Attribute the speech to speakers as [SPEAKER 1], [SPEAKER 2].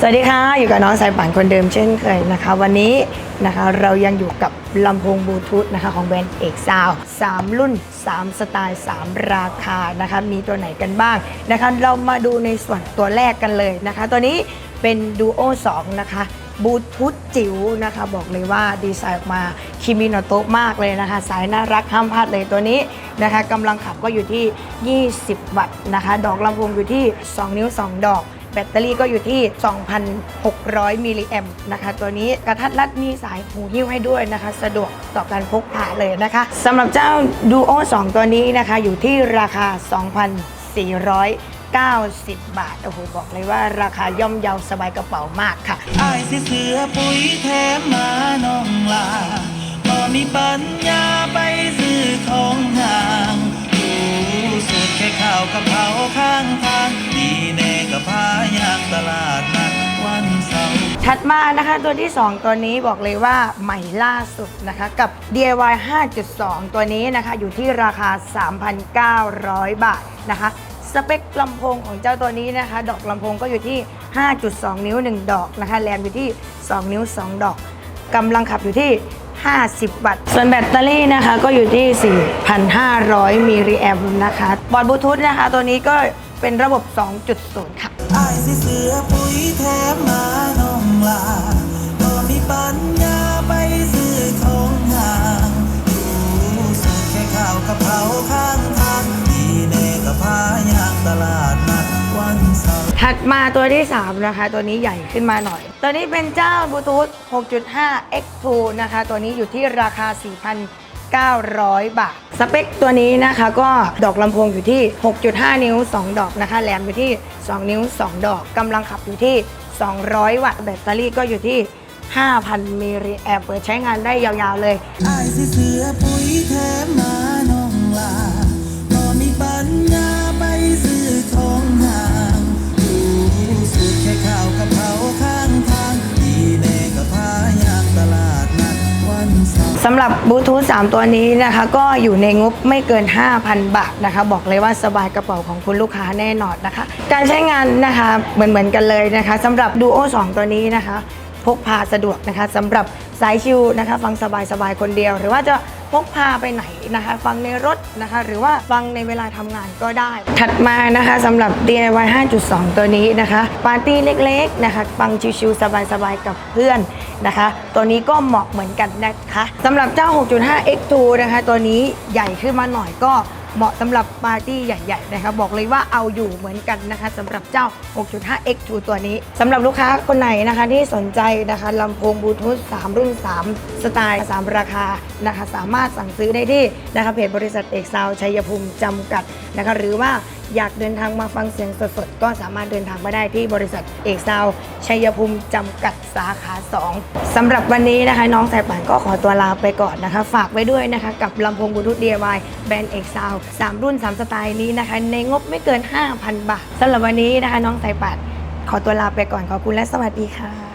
[SPEAKER 1] สวัสดีค่ะ อยู่กับน้องสายป่านคนเดิมเช่นเคยนะคะ วันนี้นะคะเรายังอยู่กับลำโพงบลูทูธนะคะของแบรนด์เอกซาว3รุ่น 3 สไตล์ 3 ราคานะคะมีตัวไหนกันบ้างนะคะเรามาดูในส่วนตัวแรกกันเลยนะคะ ตัวนี้เป็น Duo 2นะคะบลูทูธจิ๋วนะคะ บอกเลยว่าดีไซน์ออกมาคิมิโนโตะมากเลยนะคะ สายน่ารักห้ามพลาดเลยตัวนี้นะคะกำลังขับก็อยู่ที่ 20 วัตต์นะคะ ดอกลำโพงอยู่ที่ 2 นิ้ว 2 ดอก แบตเตอรี่ก็อยู่ที่ 2,600 มิลลิแอมป์นะคะ ตัวนี้กระทัดรัดมีสายหูหิ้วให้ด้วยนะคะ สะดวกต่อการพกพาเลยนะคะสำหรับเจ้า Duo 2 ตัวนี้นะคะอยู่ที่ราคา 2,490 บาท โอ้โห บอกเลยว่าราคาย่อมเยาสบายกระเป๋ามากค่ะ
[SPEAKER 2] อายสิเสือปุ๋ยแถมมาน้องลาบ่มีปัญญาไปซื้อของห่างดูสุดแค่ข้าวกะเพราข้างทาง วันเสาร์
[SPEAKER 1] ถัดมานะคะตัวที่ 2 ตัวนี้บอกเลยว่าใหม่ล่าสุดนะคะกับ DIY 5.2 ตัวนี้นะคะอยู่ที่ราคา 3,900 บาทนะคะสเปคลำโพงของเจ้าตัวนี้นะคะ ดอกลำโพงก็อยู่ที่ 5.2 นิ้ว 1 ดอกนะคะแรมอยู่ที่ 2 นิ้ว 2 ดอกกำลังขับอยู่ที่ 50 วัตต์ ส่วนแบตเตอรี่นะคะก็อยู่ที่ 4,500มิลลิแอมป์นะคะ บอร์ดบลูทูธนะคะ ตัวนี้ก็เป็นระบบ 2.0 ค่ะ
[SPEAKER 2] สิเสือปุ๋ยแถมมาน้องลาบ่มีปัญญาไปซื้อของห่างดูสุดแค่ข้าวกะเพราข้างทางดีแน่กับพายางตลาดนัดวันเสาร์
[SPEAKER 1] ถัดมาตัวที่ 3 นะคะ ตัวนี้ใหญ่ขึ้นมาหน่อย ตัวนี้เป็นเจ้าบลูทูธ6.5 X2 นะคะ ตัวนี้อยู่ที่ราคา 4,000 900 บาท สเปคตัวนี้นะคะก็ดอกลำโพงอยู่ที่ 6.5 นิ้ว 2 ดอกนะคะ แหลมอยู่ที่ 2 นิ้ว 2 ดอกกำลังขับอยู่ที่ 200 วัตต์แบตเตอรี่ก็อยู่ที่ 5,000มิลลิแอมป์เปิดใช้งานได้ยาวๆเลย
[SPEAKER 2] สำ
[SPEAKER 1] หรับบลูทูธ3ตัวนี้นะคะ ก็อยู่ในงบไม่เกิน 5,000 บาทนะคะ บอกเลยว่าสบายกระเป๋าของคุณลูกค้าแน่นอนนะคะ การใช้งานนะคะเหมือนเหมือนกันเลยนะคะสำหรับดูโอ2ตัวนี้นะคะ พกพาสะดวกนะคะสำหรับสายชิวนะคะ ฟังสบายๆคนเดียว หรือว่าจะพกพาไปไหนนะคะ ฟังในรถ นะคะ หรือว่าฟังในเวลาทำงานก็ได้ ถัดมานะคะสำหรับ DIY 5.2 ตัวนี้นะคะ ปาร์ตี้เล็กๆนะคะ ฟังชิวๆสบายๆกับเพื่อนนะคะ ตัวนี้ก็เหมาะเหมือนกันนะคะสำหรับเจ้า 6.5 X2 นะคะ ตัวนี้ใหญ่ขึ้นมาหน่อยก็ เหมาะสำหรับปาร์ตี้ใหญ่ๆนะคะบอกเลยว่าเอาอยู่เหมือนกันนะคะสำหรับเจ้า 6.5 X2 ตัวนี้สำหรับลูกค้าคนไหนนะคะที่สนใจนะคะลำโพงบลูทูธ3 รุ่น 3 สไตล์ 3 ราคานะคะสามารถสั่งซื้อได้ที่นะคะเพจบริษัทเอกซาวชัยภูมิจำกัดนะคะหรือว่า อยากเดินทางมาฟังเสียงสดๆ ก็สามารถเดินทางมาได้ที่บริษัทเอกซาวชัยภูมิจำกัดสาขา 2สำหรับวันนี้นะคะ น้องสายป่านก็ขอตัวลาไปก่อนนะคะ ฝากไว้ด้วยนะคะ กับลำโพงบลูทูธ DIY แบรนด์เอกซาว3รุ่น 3 สไตล์นี้นะคะ ในงบไม่เกิน 5,000 บาทสำหรับวันนี้นะคะ น้องสายป่านขอตัวลาไปก่อนขอบคุณและสวัสดีค่ะ